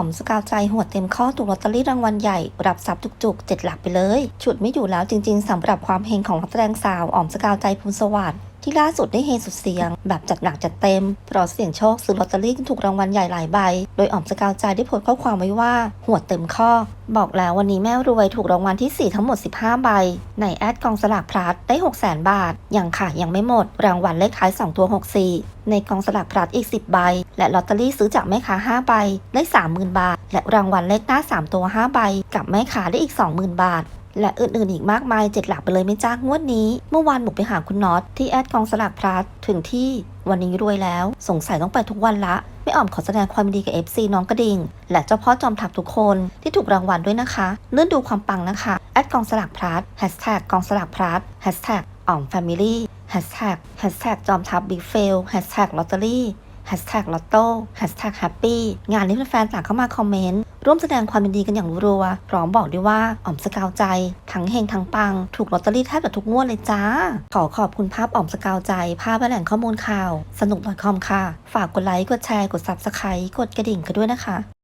อมสกาวใจหัวเต็มข้อถูกลอตเตอรี่รางวัลใหญ่ รับทรัพย์จุกๆเจ็ดหลักไปเลย ฉุดไม่อยู่แล้วจริง ๆสำหรับความเฮงของนักแสดงสาวออมสกาวใจภูลสวัสดิ์ ที่ล่าสุดได้เฮสุดเสียง แบบจัดหนักจัดเต็มเพราะเสี่ยงโชคซื้อลอตเตอรี่ถูกรางวัลใหญ่หลายใบ โดยออมสกาวใจได้โพสต์ข้อความไว้ว่า หัวเต็มข้อ บอกแล้ววันนี้แม่รวยถูกรางวัลที่ 4 ทั้งหมด 15 ใบ ในแอดกองสลากพลัดได้ 6 0 0 0 0 0 บาท ยังค่ะยังไม่หมด รางวัลเลขท้าย 2 ตัว 64 ในกองสลากพลัดอีก 10 ใบ และลอตเตอรี่ซื้อจากแม่ค้า 5 ใบได้ 30,000 บาท และรางวัลเลขหน้า 3 ตัว 5 ใบ กับแม่ค้าได้อีก 20,000 บาท และอื่นๆอีกมากมายเจ็ดหลักไปเลยไม่จ้างวดนี้ เมื่อวานบุกไปหาคุณน็อตที่แอดกองสลากพลัดถึงที่วันนี้รวยแล้ว สงสัยต้องไปทุกวันละ ไม่อ่อมขอแสดงความดีกับ FC น้องกระดิ่ง และเจ้าพ่อจอมทัพทุกคนที่ถูกรางวัลด้วยนะคะเลื่อนดูความปังนะคะแอดกองสลากพลัดแฮชแท็กกองสลากพลัดแฮชแท็กอ่อมแฟมิลี่แฮชแท็กแฮชแท็กจอมทัพบิ๊กเฟลแฮชแท็กลอตเตอรี่ ฮชแท็กลอตโต้แฮชแท็กแฮปปี้งานนี้แฟนๆต่างเข้ามาคอมเมนต์ ร่วมแสดงความยินดีกันอย่างรัวๆพร้อมบอกด้วยว่าอ๋อมสกาวใจ ทั้งเฮงทั้งปัง ถูกลอตเตอรี่แทบจะทุกงวดเลยจ้า ขอขอบคุณภาพอ๋อมสกาวใจ ภาพและแหล่งข้อมูลข่าว สนุก .com ค่ะ ฝากกดไลค์ กดแชร์ กด Subscribe กดกระดิ่งกันด้วยนะคะ